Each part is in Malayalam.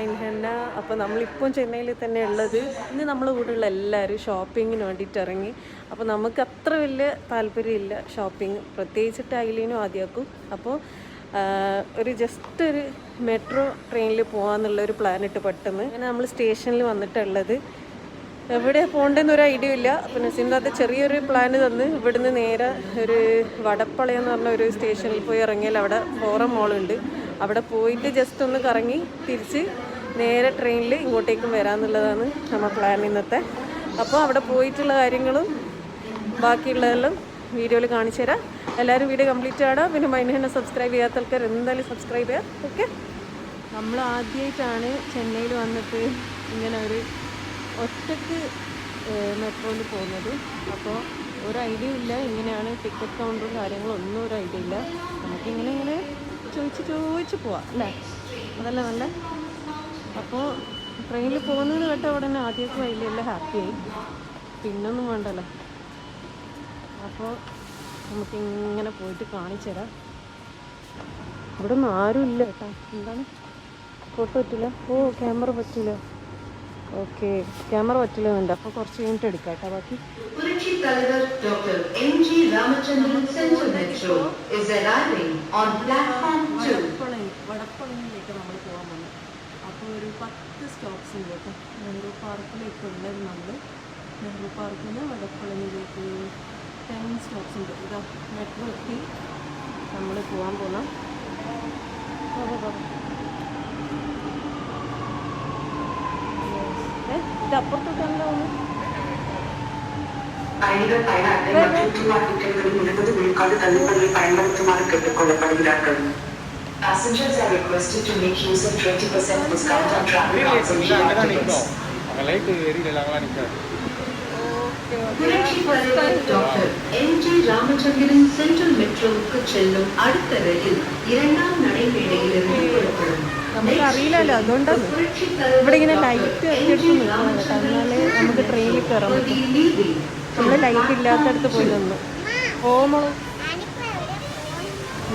അലൈക്കും welcome back to mine Henna അപ്പോൾ നമ്മളിപ്പം ചെന്നൈയിൽ തന്നെ ഉള്ളത്. ഇന്ന് നമ്മളെ കൂടെയുള്ള എല്ലാവരും ഷോപ്പിങ്ങിന് വേണ്ടിയിട്ട് ഇറങ്ങി. അപ്പോൾ നമുക്ക് അത്ര വലിയ താല്പര്യമില്ല ഷോപ്പിംഗ് പ്രത്യേകിച്ചിട്ട് ഐലീനും ആദ്യമാക്കും അപ്പോൾ ഒരു ജസ്റ്റ് ഒരു മെട്രോ ട്രെയിനിൽ പോകാമെന്നുള്ള ഒരു പ്ലാൻ ഇട്ട് പെട്ടെന്ന്. അങ്ങനെ നമ്മൾ സ്റ്റേഷനിൽ വന്നിട്ടുള്ളത് എവിടെ പോകേണ്ടെന്ന് ഒരു ഐഡിയ ഇല്ല. പിന്നെ നസീമിനകത്ത് ചെറിയൊരു പ്ലാൻ തന്ന്. ഇവിടുന്ന് നേരെ ഒരു വടപ്പളയം എന്ന് പറഞ്ഞ ഒരു സ്റ്റേഷനിൽ പോയി ഇറങ്ങിയാൽ അവിടെ ഫോറം മോളുണ്ട് അവിടെ പോയിട്ട് ജസ്റ്റ് ഒന്ന് കറങ്ങി തിരിച്ച് നേരെ ട്രെയിനിൽ ഇങ്ങോട്ടേക്കും വരാമെന്നുള്ളതാണ് നമ്മൾ പ്ലാൻ ഇന്നത്തെ. അപ്പോൾ അവിടെ പോയിട്ടുള്ള കാര്യങ്ങളും ബാക്കിയുള്ളതെല്ലാം വീഡിയോയിൽ കാണിച്ചു തരാം. എല്ലാവരും വീഡിയോ കംപ്ലീറ്റ് ആടാം. പിന്നെ മൈനഹെന്നെ സബ്സ്ക്രൈബ് ചെയ്യാത്ത ആൾക്കാർ എന്തായാലും സബ്സ്ക്രൈബ് ചെയ്യാം. ഓക്കെ നമ്മൾ ആദ്യമായിട്ടാണ് ചെന്നൈയിൽ വന്നിട്ട് ഇങ്ങനെ ഒരു ഒറ്റയ്ക്ക് മെട്രോയിൽ പോകുന്നത്. അപ്പോൾ ഒരു ഐഡിയ ഇല്ല. ഇങ്ങനെയാണ് ടിക്കറ്റ് കൗണ്ടറും കാര്യങ്ങളും ഒന്നും ഒരു ഐഡിയ ഇല്ല. നമുക്കിങ്ങനെ ഇങ്ങനെ ചോദിച്ച് ചോദിച്ച് പോവാം അല്ലേ? അതല്ല നല്ല അപ്പോൾ ട്രെയിനിൽ പോകുന്നത് കേട്ട ഉടനെ ആദ്യമൊക്കെ വലിയ ഹാപ്പിയായി പിന്നൊന്നും വേണ്ടല്ലോ. അപ്പോൾ നമുക്കിങ്ങനെ പോയിട്ട് കാണിച്ചു തരാം. ഇവിടെ ഒന്നും ആരും ഇല്ല കേട്ടോ. എന്താണ്? ഫോട്ടോ പറ്റില്ല? ഓ ക്യാമറ പറ്റില്ല. ഓക്കെ ക്യാമറ പറ്റില്ലെന്നുണ്ട്. അപ്പോൾ കുറച്ച് കഴിഞ്ഞിട്ട് എടുക്കാം കേട്ടോ ബാക്കി. Purachi Talagar Dr. M.G. Ramachandran Central Metro is arriving on platform 2. വടപ്പളനി വടപ്പളനിലേക്ക് നമ്മൾ പോകാൻ ഒരു പത്ത് സ്റ്റോപ്സ് ഉണ്ട് കേട്ടോ നെഹ്റു പാർക്കിലേക്ക് ഉള്ളത് നമ്മൾ നെഹ്റു പാർക്കിൽ നിന്ന് വടപ്പളനിലേക്ക് ടെൻ സ്റ്റോപ്സ് ഉണ്ട് ഇതാ മെട്രോ എത്തി നമ്മൾ പോകാൻ പോകണം ഇത് അപ്പുറത്തോട്ടാണല്ലോ ഒന്ന് பயணிகள் பயண அட்டை மற்றும் கியூஆர் டிக்கெட்டுகளில் இருபது விழுக்காடு தள்ளுபடியை பயன்படுத்துமாறு கேட்டுக் கொள்ளப்படுகிறார்கள் Passengers are requested to make use of 20% discount on travel cards and QR tickets. அங்கே லைட்டு எரியல அங்கெல்லாம் நிற்காது Purachi Talagar Dr. M.G. Ramachandran Central Metroவுக்கு செல்லும் அடுத்த ரயில் இரண்டாம் நடைமேடையிலிருந்து புறப்படும் നമുക്ക് അറിയില്ലല്ലോ അതുകൊണ്ടാണ് Purachi ഇവിടെ ഇങ്ങനെ Talagar ലൈറ്റ് Dr. എത്തിയിട്ട് M.G. നിൽക്കണം കേട്ടോ എന്നാലേ നമുക്ക് ട്രെയിനിൽ കയറാൻ will പറ്റും be leaving നമ്മൾ ലൈറ്റ് ഇല്ലാത്തടത്ത് പോയി നിന്നു ഓമളും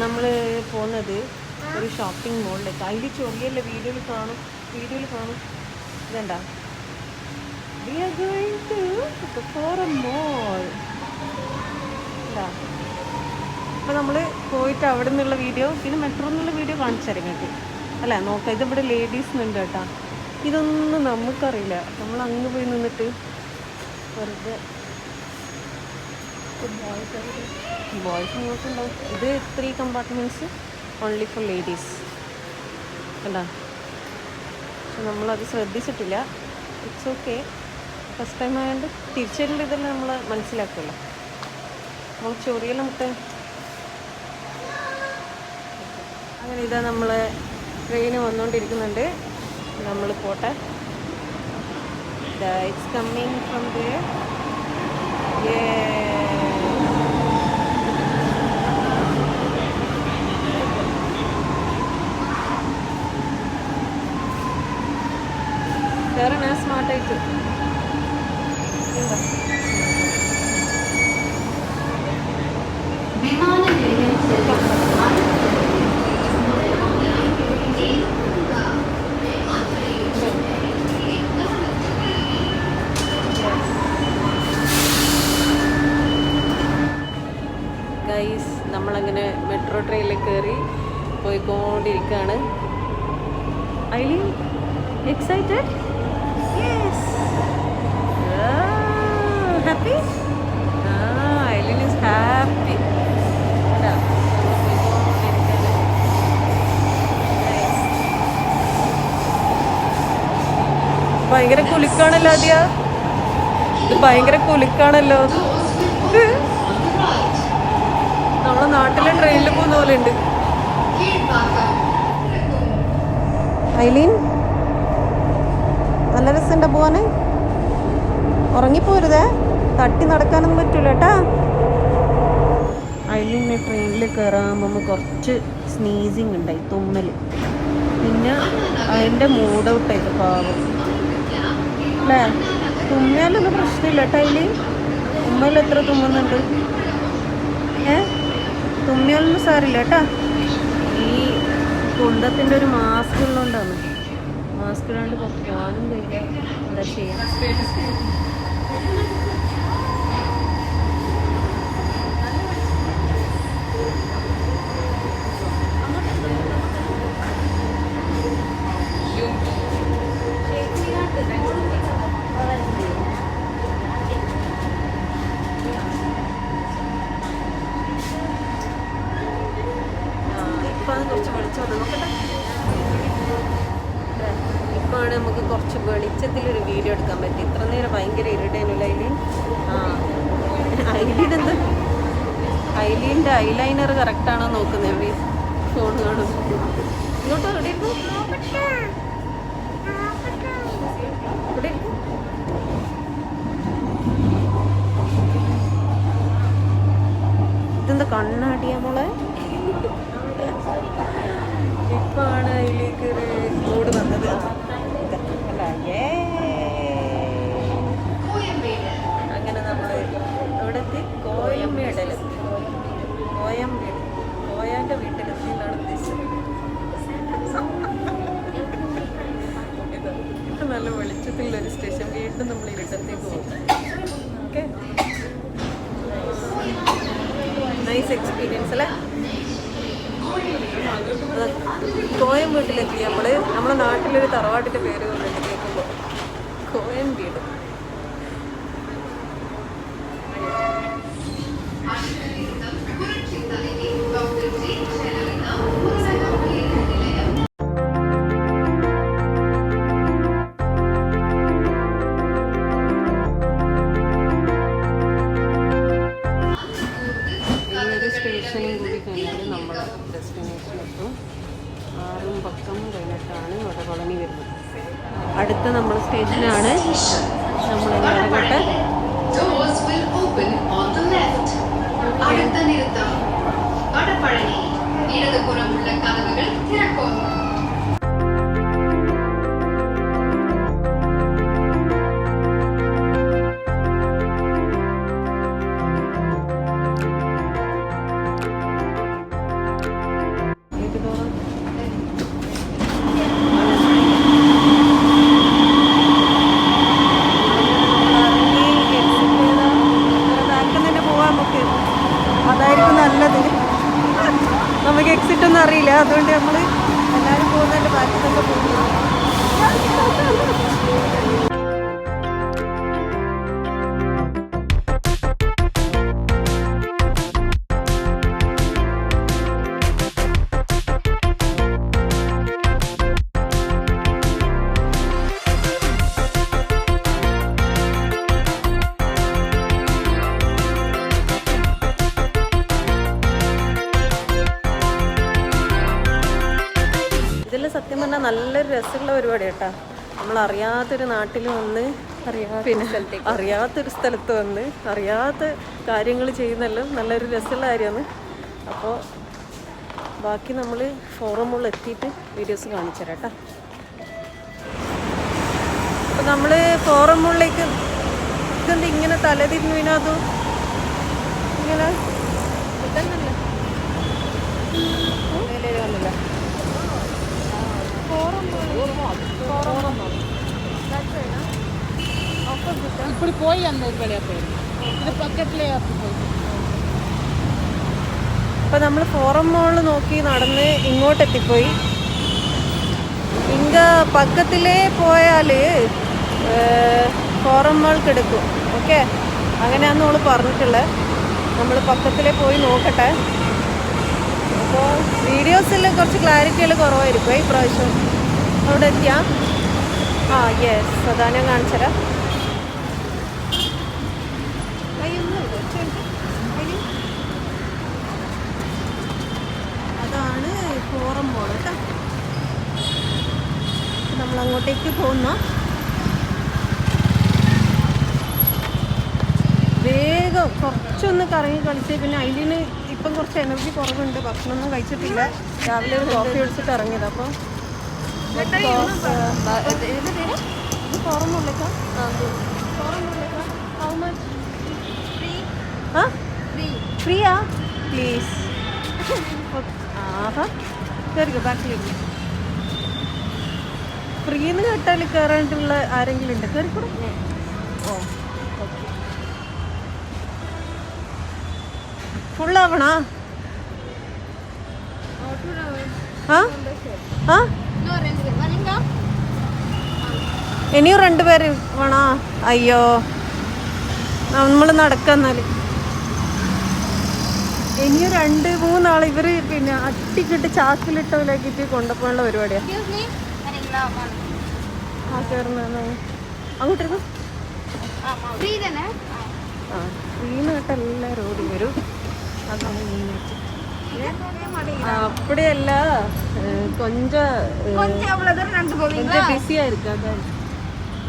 നമ്മൾ പോകുന്നത് ഒരു ഷോപ്പിംഗ് മോളിലേക്ക് അതിൽ ചൊറിയല്ല വീഡിയോയിൽ കാണും. വീഡിയോയിൽ കാണും. ഇതണ്ട we are going to for a mall അപ്പോൾ നമ്മൾ പോയിട്ട് അവിടെ നിന്നുള്ള വീഡിയോ പിന്നെ മെട്രോ എന്നുള്ള വീഡിയോ കാണിച്ചു തരാം കേട്ടി അല്ല? നോക്കാം ഇതിവിടെ ലേഡീസിനുണ്ട് കേട്ടോ. ഇതൊന്നും നമുക്കറിയില്ല. നമ്മൾ അങ്ങ് പോയി നിന്നിട്ട് വെറുതെ ബോയ്സ് ബോയ്സ് നോക്കുന്നുണ്ടാവും ഇത് three compartments only for ladies കണ്ടാ? പക്ഷെ നമ്മളത് ശ്രദ്ധിച്ചിട്ടില്ല. ഇറ്റ്സ് ഓക്കെ ഫസ്റ്റ് ടൈം ആയതുകൊണ്ട് തിരിച്ചതിന്റെ ഇതെല്ലാം നമ്മൾ മനസ്സിലാക്കുമല്ലോ നമ്മൾ ചൊറിയെല്ലാം മുട്ട അങ്ങനെ ഇതാ നമ്മൾ ട്രെയിൻ വന്നുകൊണ്ടിരിക്കുന്നുണ്ട് നമ്മൾ പോട്ടെ. ഇറ്റ്സ് കമ്മിങ് ഫ്രം ദ വേറെ ഞാൻ സ്മാർട്ടായിട്ട് വിമാന ഗൈസ് നമ്മളങ്ങനെ മെട്രോ ട്രെയിനിൽ കയറി പോയിക്കൊണ്ടിരിക്കുകയാണ് Aileen excited happy Aileen is happy ഭയങ്കര കുലുക്കാണല്ലോ ആദ്യ. ഇത് ഭയങ്കര കുലുക്കാണല്ലോ. നമ്മളെ നാട്ടിലെ ട്രെയിനിൽ പോകുന്ന പോലെ ഉണ്ട് ഐലീൻ നല്ല രസമുണ്ടോ പോവാന്? ഉറങ്ങിപ്പോരുതേ? തട്ടി നടക്കാനൊന്നും പറ്റൂല കേട്ടാ ഐലീനെ ട്രെയിനിൽ കയറാകുമ്പോൾ കുറച്ച് സ്നീസിങ് ഉണ്ടായി തുമ്മൽ പിന്നെ അതിന്റെ മൂഡ് ഔട്ടായി പാവം. അല്ലേ തുമ്മിയാലൊന്നും പ്രശ്നമില്ല കേട്ടോ അതിൽ തുമ്മൽ എത്ര തുമ്മുന്നുണ്ട്? ഏ? തുമ്മിയാലൊന്നും സാരില്ല കേട്ടാ ഈ കുന്തത്തിന്റെ ഒരു മാസ്ക് ഉള്ളതുകൊണ്ടാണ് മാസ്ക് ഇടാണ്ട് പോകാനും കഴിയില്ല. എന്താ ചെയ്യാം ഇപ്പം കുറച്ച് വെളിച്ചം വന്നു നോക്കട്ടെ ഇപ്പോഴാണ് നമുക്ക് കുറച്ച് വെളിച്ചത്തിലൊരു വീഡിയോ എടുക്കാൻ പറ്റി ഇത്ര നേരം ഭയങ്കര ഇരുടേനില്ല ഐലീൻ ആ ഐലീൻ എന്താ? ഐലീന്റെ ഐലൈനർ കറക്റ്റാണോ നോക്കുന്നത് ഫോൺ കാണും ഇങ്ങോട്ട് എവിടെയായിരുന്നു ഇവിടെ. ഇതെന്താ കണ്ണാടിയാ മോളെ? ഇപ്പാണ് അതിലേക്ക് മൂഡ് വന്നത്. അങ്ങനെ നമ്മൾ ഇവിടെ കോയമ്മയുടെ കോയമ്മേടൽ കോയം വീട് കോയാന്റെ വീട്ടിലെത്തി എന്നാണ് ഉദ്ദേശിച്ചത് ഇത് ഇത് നല്ല വെളിച്ചത്തിലുള്ളൊരു സ്റ്റേഷൻ വീണ്ടും നമ്മൾ ഇരുട്ടത്തേക്ക് പോകും. ഓക്കെ? നൈസ് എക്സ്പീരിയൻസ് അല്ലേ? കോയം വീട്ടിലെത്തി നമ്മൾ നമ്മുടെ നാട്ടിലൊരു തറവാട്ടിന്റെ പേര് കൊണ്ടിട്ട് കേൾക്കുമ്പോൾ കോയം വീട്. സത്യം പറഞ്ഞാൽ നല്ലൊരു രസമുള്ള പരിപാടി കേട്ടാ. നമ്മൾ അറിയാത്തൊരു നാട്ടിൽ വന്ന് പിന്നെ അറിയാത്തൊരു സ്ഥലത്ത് വന്ന് അറിയാത്ത കാര്യങ്ങൾ ചെയ്യുന്നെല്ലാം നല്ലൊരു രസമുള്ള കാര്യമാണ്. അപ്പോൾ ബാക്കി നമ്മൾ ഫോറം മുകളിൽ എത്തിയിട്ട് വീഡിയോസ് കാണിച്ചു തരാം കേട്ടോ. അപ്പോൾ നമ്മൾ ഫോറം മുകളിലേക്ക് ഇതെന്ത് ഇങ്ങനെ തലതിരിഞ്ഞു വിനോദം ഇങ്ങനെ? ഇതന്നല്ലേ. ఇప్పుడు పోయి అంద వెళ్ళిపోయింది ఇది పక్కట్లే పోయి അപ്പോൾ നമ്മൾ ഫോറം മോളിൽ നോക്കി നടന്ന് ഇങ്ങോട്ട് എത്തിപ്പോയി ഇങ്ങ പക്കത്തിലേ പോയാൽ ഫോറം മോൾ കിടക്കും ഓക്കെ അങ്ങനെയാന്ന് നമ്മൾ പറഞ്ഞിട്ടുള്ളത് നമ്മൾ പക്കത്തിലേ പോയി നോക്കട്ടെ അപ്പോൾ വീഡിയോസിൽ കുറച്ച് ക്ലാരിറ്റികൾ കുറവായിരിക്കും ഈ പ്രാവശ്യം അവിടെ എത്തിയാ? ആ യെസ് അതാ ഞാൻ ഒച്ച അതാണ് ഫോറം മോൾ കേട്ടോ നമ്മൾ അങ്ങോട്ടേക്ക് പോകുന്ന വേഗം കുറച്ചൊന്ന് കറങ്ങി കളിച്ച് പിന്നെ അതിന് ഇപ്പം കുറച്ച് എനർജി കുറവുണ്ട്. ഭക്ഷണമൊന്നും കഴിച്ചിട്ടില്ല. രാവിലെ ഒരു കോഫി കുടിച്ചിട്ട് ഇറങ്ങിയത്. അപ്പോൾ ഫ്രീന്ന് ഫ്രീയാ പ്ലീസ് ആഹാ. കയറിക്കോ ബാക്കിലേക്ക് കേട്ടാൽ കയറാനായിട്ടുള്ള ആരെങ്കിലും ഉണ്ട്? കയറിക്കൂടെ ഓ. ഫുള്ളാവണോ? ഇനിയും രണ്ടുപേര് വേണോ? അയ്യോ. നമ്മൾ നടക്കാന്നാൽ. ഇനിയും രണ്ട് മൂന്നാൾ ഇവർ പിന്നെ അട്ടിക്കിട്ട് ചാക്കിലിട്ടവരാക്കിട്ട് കൊണ്ടുപോകാനുള്ള പരിപാടിയാ. അങ്ങോട്ടിരുന്നു ആ വീണ് കേട്ട എല്ലാവരും ഓടി വരും. அப்படியல்ல கொஞ்சம் கொஞ்சம் ബിസി ആയിരിക്കും അതാണ്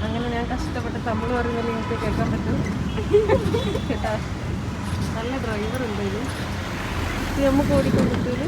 അങ്ങനെ ഞാൻ കഷ്ടപ്പെട്ട് തമിഴ് പറയുന്നില്ല നിങ്ങൾക്ക് കേൾക്കാൻ പറ്റും കേട്ടാ നല്ല ഡ്രൈവർ ഉണ്ട് ഇത് ഇത് നമുക്ക് ഓടിക്കൊണ്ടിട്ട് അങ്ങനെ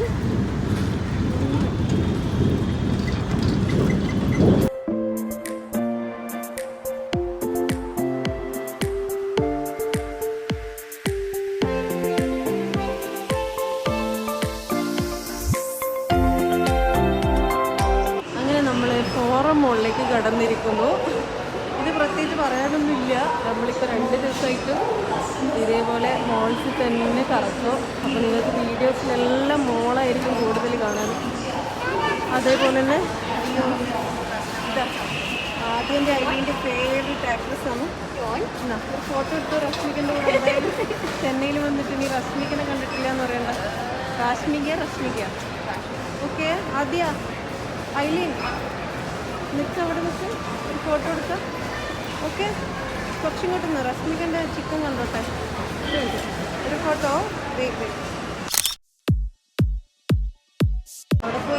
വീഡിയോസിലെല്ലാം മോളായിരിക്കും കൂടുതൽ കാണാൻ അതേപോലെ തന്നെ ആദ്യന്റെ ഐഡിന്റെ ഫേവറേറ്റ് ആക്ട്രസ് ആണ് ഒരു ഫോട്ടോ എടുത്ത് റശ്മിക്കന്റെ ചെന്നൈയിൽ വന്നിട്ട് നീ റശ്മിക്കനെ കണ്ടിട്ടില്ല എന്ന് പറയണ്ട. കാശ്മിക റശ്മിക. ഓക്കെ ആദ്യ ഐലീൻ. നിക്ക് അവിടെ നിൽക്ക് ഒരു ഫോട്ടോ എടുക്കാം. ഓക്കെ കുറച്ചിങ്ങോട്ട് നിന്ന്. റശ്മിക്കന്റെ ചിക്കൻ കണ്ടോട്ടെ. ഒരു ഫോട്ടോ വെയിറ്റ് വെയിറ്റ്. അവിടെ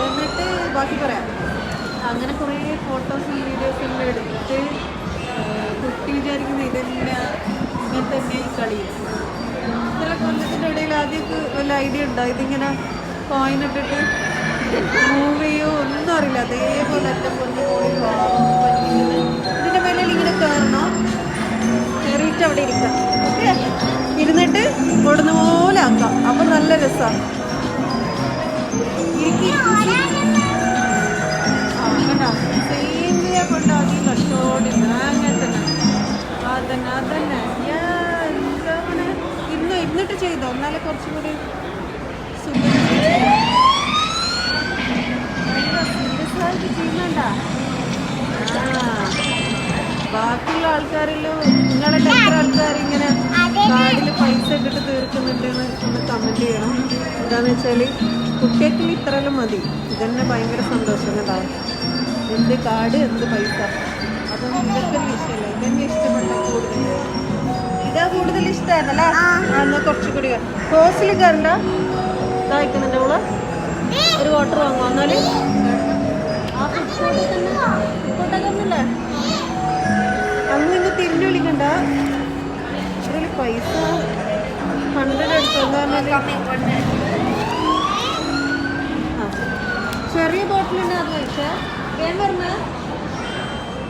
എന്നിട്ട് ബാക്കി പറയാം അങ്ങനെ കുറേ ഫോട്ടോസും വീഡിയോസ് എല്ലാം എടുത്തിട്ട് കുട്ടി വിചാരിക്കുന്ന ഇതെല്ലാം ഇങ്ങനെ തന്നെ ഈ കളി ചില കൊല്ലത്തിന്റെ ഇടയിൽ ആദ്യമൊക്കെ വല്ല ഐഡിയ ഉണ്ടോ ഇതിങ്ങനെ കോയിൻ ഇട്ടിട്ട് മൂവ് ഒന്നും അറിയില്ല. അതേപോലെ അറ്റം കൊണ്ട് പോയി ഇതിന്റെ മേലെ ഇങ്ങനെ കയറണം? കയറിയിട്ട് അവിടെ ഇരിക്കാം. ഓക്കെ? ഇരുന്നിട്ട് ഓടുന്ന പോലെ ആക്കാം. അപ്പം നല്ല രസമാണ്. അതന്നെ അതന്നെ. എന്താണ് ഇന്ന് ഇരുന്നിട്ട് ചെയ്തോ? എന്നാലേ കുറച്ചും കൂടി സീരിയസ് ആയിട്ട് ചെയ്യുന്നുണ്ട? ബാക്കിയുള്ള ആൾക്കാരിലും നിങ്ങളെല്ലാം എത്ര ആൾക്കാർ ഇങ്ങനെ കാർഡിൽ പൈസ ഇട്ടിട്ട് തീർക്കുന്നുണ്ട് എന്ന് ഒന്ന് കമന്റ് ചെയ്യണം. എന്താന്ന് വെച്ചാൽ കുട്ടികൾക്ക് ഇത്രയെല്ലാം മതി. ഇതന്നെ ഭയങ്കര സന്തോഷം കേട്ടോ എന്ത് കാർഡ് എന്ത് പൈസ. അതൊന്നും ഇതൊക്കെ വിഷയമല്ല ഇതന്നെ ഇഷ്ടപ്പെട്ട കൂടുതൽ ഇതാ കൂടുതൽ ഇഷ്ടമായിരുന്നല്ലേ? എന്നാൽ കുറച്ചുകൂടി ഹോസ്റ്റലിൽ കയറണ്ട ഇതായിക്കുന്നുണ്ട് അവൾ ഒരു വാട്ടർ വാങ്ങുക എന്നാൽ? അന്ന് തിരിഞ്ഞു വിളിക്കണ്ട. ഇതിൽ പൈസ ഹൺഡ്രഡ് ചെറിയ ബോട്ടിലുണ്ട് അത് കഴിച്ചാ. വേഗം വരണ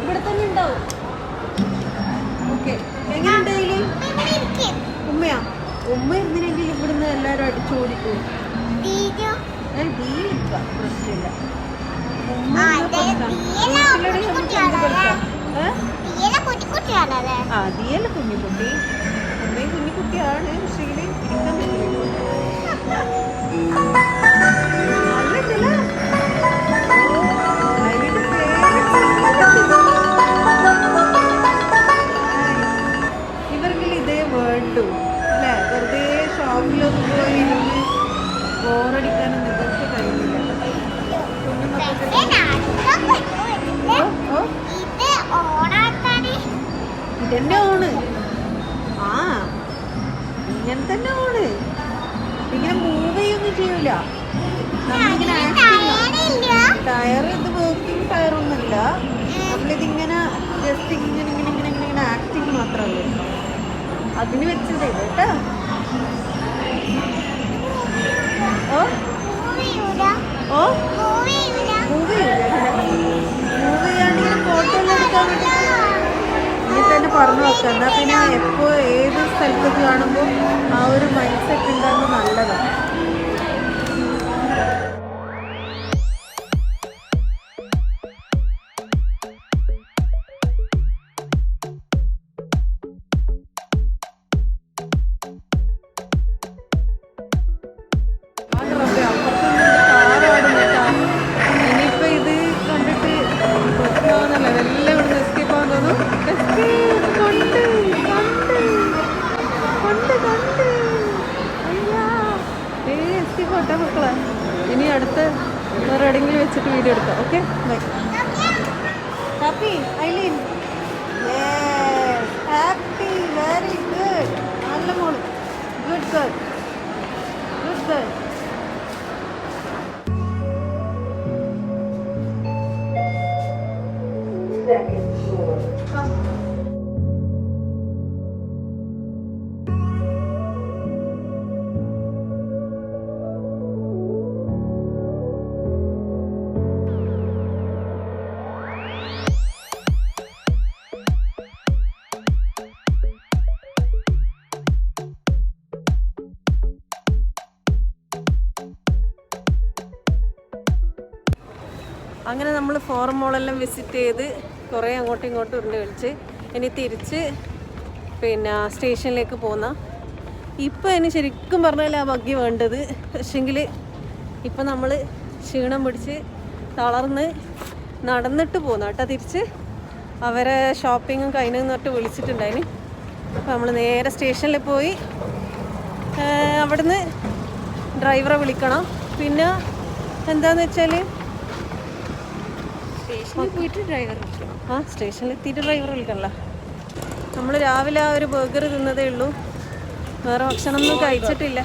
ഇവിടെ തന്നെ ഉണ്ടാവും. ഓക്കെ. എങ്ങനെയുണ്ട് ഇതിൽ ഉമ്മയാ? ഉമ്മ ഇരുന്നില്ലെങ്കിൽ ഇവിടുന്ന് എല്ലാവരും അടിച്ചോടിക്കും പ്രശ്നമില്ല. ആ ദിയല്ല കുഞ്ഞിക്കുട്ടി. അമ്മയും കുഞ്ഞിക്കുട്ടിയാണ്. പക്ഷേ ഇരിക്കാൻ ഇവർക്കിൽ ഇതേ വേണ്ടു അല്ലേ? വെറുതെ ഷോപ്പിലൊക്കെ പോയി ഇരുന്ന് ഇതന്നെ ഓണ് ആ ഇങ്ങനെ തന്നെ ഓണ് ഇങ്ങനെ മൂവ് ചെയ്യൊന്നും ചെയ്യൂല. നമ്മളിങ്ങനെ ടയർ ഇത് വർക്കിംഗ് ടയറൊന്നുമില്ല നമ്മളിതിങ്ങനെ ജസ്റ്റ് ഇങ്ങനെ ഇങ്ങനെ ഇങ്ങനെ ഇങ്ങനെ ഇങ്ങനെ ആക്ടിങ് മാത്രമല്ലേ അതിന് വെച്ചത് കേട്ടോ. എപ്പോൾ ഏത് സ്ഥലത്ത് കാണുമ്പോൾ ആ ഒരു മൈൻഡ് സെറ്റ് ഉണ്ടാകുന്നത് നല്ലതാണ് വെച്ചിട്ട് വീഡിയോ എടുക്കാം. Okay bye happy Aileen happy very good നല്ല മോൾ ഗുഡ് ഗേൾ ഗുഡ് ഗേൾ നമ്മൾ മോളെല്ലാം വിസിറ്റ് ചെയ്ത് കുറേ അങ്ങോട്ടും ഇങ്ങോട്ടും ഉരുണ്ട് കളിച്ച് ഇനി തിരിച്ച് പിന്നെ സ്റ്റേഷനിലേക്ക് പോന്ന. ഇപ്പം ഇനി ശരിക്കും പറഞ്ഞാൽ ആ ഭഗ്യ വേണ്ടത്. പക്ഷെങ്കിൽ ഇപ്പം നമ്മൾ ക്ഷീണം പിടിച്ച് തളർന്ന് നടന്നിട്ട് പോന്ന കേട്ടോ തിരിച്ച്. അവരെ ഷോപ്പിങ്ങും കഴിഞ്ഞു തൊട്ട് വിളിച്ചിട്ടുണ്ടായിന്. അപ്പോൾ നമ്മൾ നേരെ സ്റ്റേഷനിൽ പോയി അവിടുന്ന് ഡ്രൈവറെ വിളിക്കണം. പിന്നെ എന്താണെന്ന് വെച്ചാൽ സ്റ്റേഷനിൽ പോയിട്ട് ഡ്രൈവർ ആ സ്റ്റേഷനിൽ എത്തിയിട്ട് ഡ്രൈവർ വിളിക്കണല്ലോ നമ്മൾ രാവിലെ ആ ഒരു ബർഗർ തിന്നതേ ഉള്ളൂ. വേറെ ഭക്ഷണമൊന്നും കഴിച്ചിട്ടില്ല.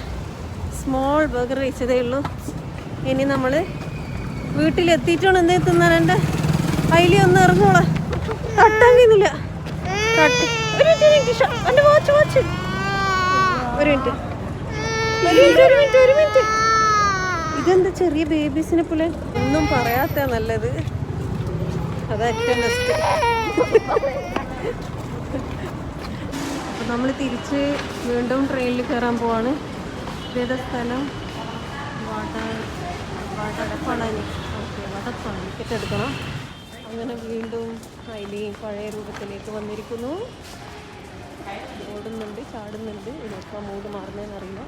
സ്മോൾ ബർഗർ കഴിച്ചതേ ഉള്ളൂ. ഇനി നമ്മൾ വീട്ടിലെത്തിയിട്ടാണ് എന്തേ തിന്നാൻ എന്റെ അതിൽ ഒന്ന് ഇറങ്ങോളെ തട്ടാൻ കഴിയുന്നില്ല ഒരു മിനിറ്റ് ഒരു മിനിറ്റ് എന്റെ വാച്ച് വാച്ച് ഒരു മിനിറ്റ്. ഒരു മിനിറ്റ് ഒരു മിനിറ്റ് ഒരു മിനിറ്റ്. ഇതെന്താ ചെറിയ ബേബീസിനെ പോലെ? ഒന്നും പറയാത്ത നല്ലത്. അതാ ഏറ്റവും നമ്മൾ തിരിച്ച് വീണ്ടും ട്രെയിനിൽ കയറാൻ പോവാണ്. ഇതേത സ്ഥലം? വടപ്പളനി ഓക്കെ വടപ്പളനി ടിക്കറ്റ് എടുക്കണം. അങ്ങനെ വീണ്ടും അതിലെയും പഴയ രൂപത്തിലേക്ക് വന്നിരിക്കുന്നു. ഓടുന്നുണ്ട് ചാടുന്നുണ്ട്. ഇതിനൊക്കെ മൂട് മാറുന്നതെന്നറിയില്ല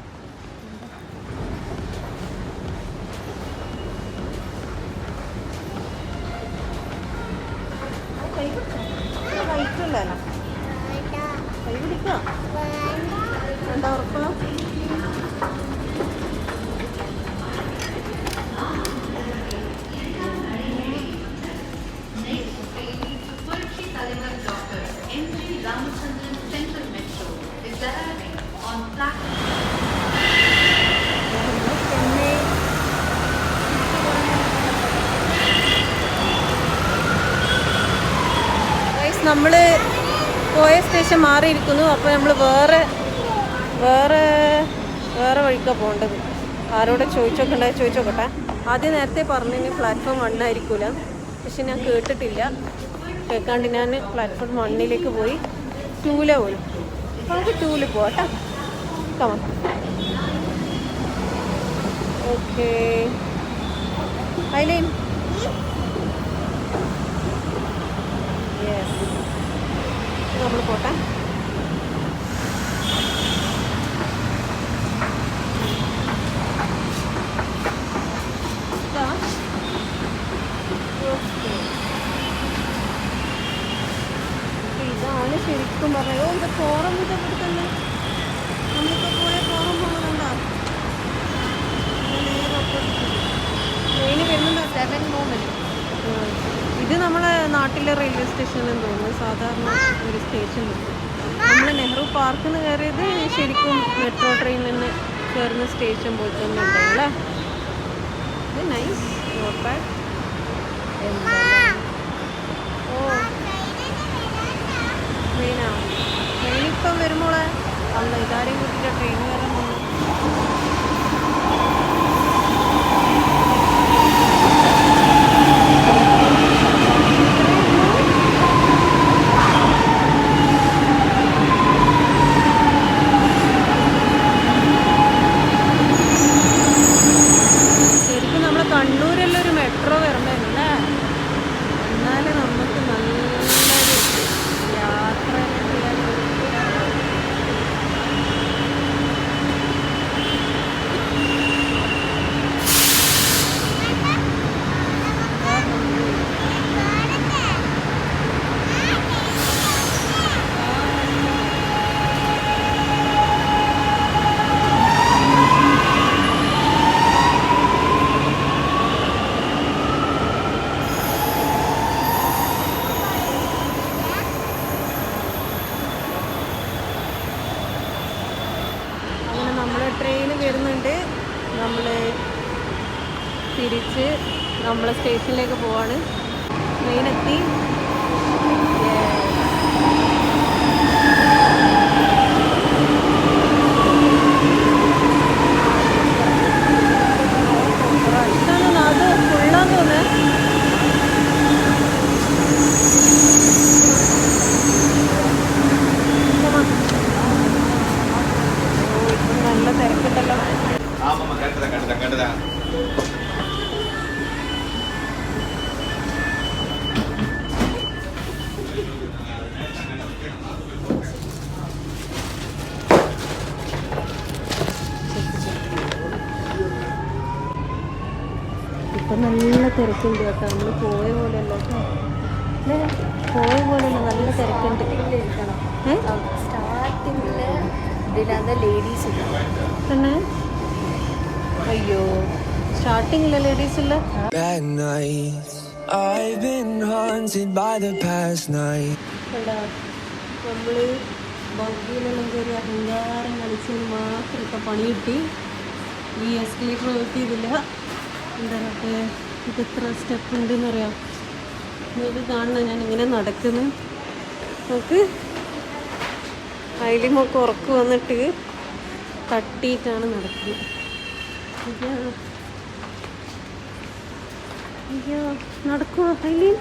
വൈറ്റല്ലോ കൈ പിടിക്കുക എന്താ ഉറപ്പാ? പോയ സ്റ്റേഷൻ മാറിയിരിക്കുന്നു. അപ്പോൾ നമ്മൾ വേറെ വേറെ വേറെ വഴിക്കാണ് പോകേണ്ടത്. ആരോടെ ചോദിച്ചോക്കണ്ട ചോദിച്ചോക്കട്ടെ. ആദ്യം നേരത്തെ പറഞ്ഞതിന് പ്ലാറ്റ്ഫോം വണ്ണായിരിക്കൂല പക്ഷെ ഞാൻ കേട്ടിട്ടില്ല. കേൾക്കാണ്ട് ഞാൻ പ്ലാറ്റ്ഫോം വണ്ണിലേക്ക് പോയി. ടൂല പോയി. നമുക്ക് ടൂൽ പോവാം കേട്ടോ കമ ഓക്കേ ഐലൈൻ യെസ് നമ്മൾ പോട്ടെ നാട്ടിലെ റെയിൽവേ സ്റ്റേഷനിലെന്ന് തോന്നുന്നു സാധാരണ ഒരു സ്റ്റേഷൻ നമ്മൾ നെഹ്റു പാർക്കിൽ നിന്ന് കയറിയത് ശരിക്കും മെട്രോ ട്രെയിനിൽ നിന്ന് കയറുന്ന സ്റ്റേഷൻ പോലെ തന്നെ ഉണ്ടല്ലേ ഇത് നൈസ് നോട്ട് ബാഡ് ഓ ട്രെയിനാ ട്രെയിൻ ഇപ്പം വരുമ്പോളെ അല്ല ഇതാരെയും കൂട്ടിയിട്ട് ട്രെയിൻ വരാൻ പോകുന്നു ശരിക്കും നമ്മളെ കണ്ണൂരെല്ലാം ഒരു മെട്രോ വരണ്ടല്ലേ എന്നാലേ നമുക്ക് നല്ലൊരു യാത്ര ചെയ്യാൻ പറ്റും. അങ്ങനെ നമ്മൾ ട്രെയിൻ വരുന്നുണ്ട് നമ്മൾ തിരിച്ച് നമ്മളെ സ്റ്റേഷനിലേക്ക് പോവാണ്. ട്രെയിനെത്തി നല്ല ஆமாம்மா கரெக்டு தான் கரெக்டு தான் கரெக்டு தான் ഇപ്പം നല്ല തിരക്കുണ്ട് കേട്ടോ നമ്മൾ പോയ പോലെയല്ല കേട്ടോ അല്ലേ പോയ പോലെയല്ല നല്ല തിരക്കുണ്ട് ഏ? സ്റ്റാർട്ടിങ്ങിൽ ഇതിനകത്ത് ലേഡീസ് തന്നെ അയ്യോ സ്റ്റാർട്ടിങ്ങിലെ ലേഡീസ് ഇല്ല നമ്മൾ ബഗ്ഗിയിലെല്ലാം കയറി അഹങ്കാരം കളിച്ചതിന് മാത്രമൊക്കെ പണി കിട്ടി. ഈ എസ്കലേറ്റർ വർക്ക് ചെയ്തില്ല. എന്താ പറയുക ഇത് എത്ര സ്റ്റെപ്പ് ഉണ്ടെന്ന് അറിയാം ഇത് കാണണം ഞാൻ ഇങ്ങനെ നടക്കുന്നു. നമുക്ക് അതിലും ഒക്കെ ഉറക്ക് വന്നിട്ട് തട്ടിയിട്ടാണ് നടക്കുന്നത് അയ്യോ അയ്യോ നടക്കുമോ അതിലും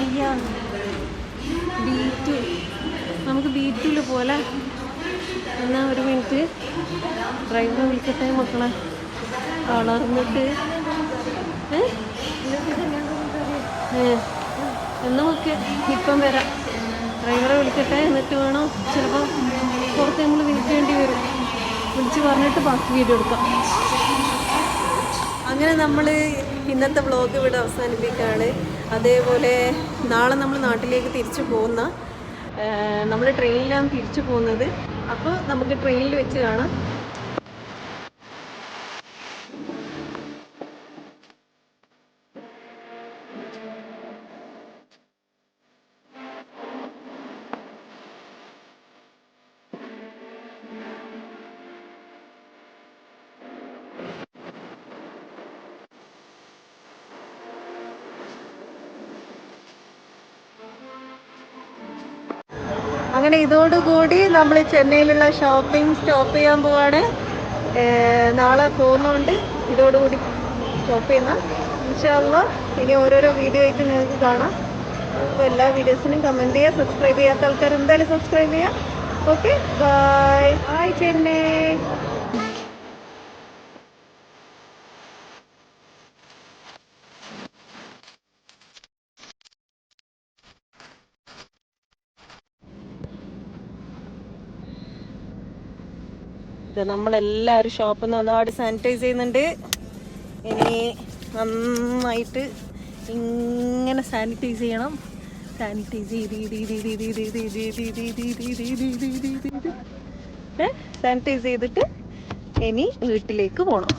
അയ്യോ. ബി ടു നമുക്ക് ബി ടുവിൽ പോലെ. എന്നാ ഒരു മിനിറ്റ്. ഡ്രൈവറെ വിളിക്കട്ടെ മക്കളെ. വളർന്നിട്ട് എന്നാ ഓക്കെ ഇപ്പം വരാം. ഡ്രൈവറെ വിളിക്കട്ടെ എന്നിട്ട് വേണം. ചിലപ്പോൾ പുറത്ത് നമ്മൾ വിളിക്കേണ്ടി വരും. വിളിച്ച് പറഞ്ഞിട്ട് ബാക്കി വീഡിയോ എടുക്കാം. അങ്ങനെ നമ്മൾ ഇന്നത്തെ വ്ളോഗ് ഇവിടെ അവസാനിപ്പിക്കുകയാണ്. അതേപോലെ നാളെ നമ്മൾ നാട്ടിലേക്ക് തിരിച്ചു പോകുന്ന നമ്മൾ ട്രെയിനിലാണ് തിരിച്ചു പോകുന്നത്. അപ്പോൾ നമുക്ക് ട്രെയിനിൽ വെച്ച് കാണാം. അങ്ങനെ ഇതോടുകൂടി നമ്മൾ ചെന്നൈയിലുള്ള ഷോപ്പിംഗ് സ്റ്റോപ്പ് ചെയ്യാൻ പോവാണ്. നാളെ പോകുന്നതുകൊണ്ട് ഇതോടുകൂടി സ്റ്റോപ്പ് ചെയ്യുന്ന. ഇൻഷാല്ല ഇനി ഓരോരോ വീഡിയോ ആയിട്ട് നിങ്ങൾക്ക് കാണാം. അപ്പോൾ എല്ലാ വീഡിയോസിനും കമന്റ് ചെയ്യുക സബ്സ്ക്രൈബ് ചെയ്യാത്ത ആൾക്കാർ എന്തായാലും സബ്സ്ക്രൈബ് ചെയ്യാം. Okay bye bye Chennai. ഇത് നമ്മളെല്ലാവരും ഷോപ്പിൽ നിന്ന് നന്നായിട്ട് സാനിറ്റൈസ് ചെയ്യുന്നുണ്ട് ഇനി നന്നായിട്ട് ഇങ്ങനെ സാനിറ്റൈസ് ചെയ്യണം സാനിറ്റൈസ് സാനിറ്റൈസ് ചെയ്തിട്ട് ഇനി വീട്ടിലേക്ക് പോകണം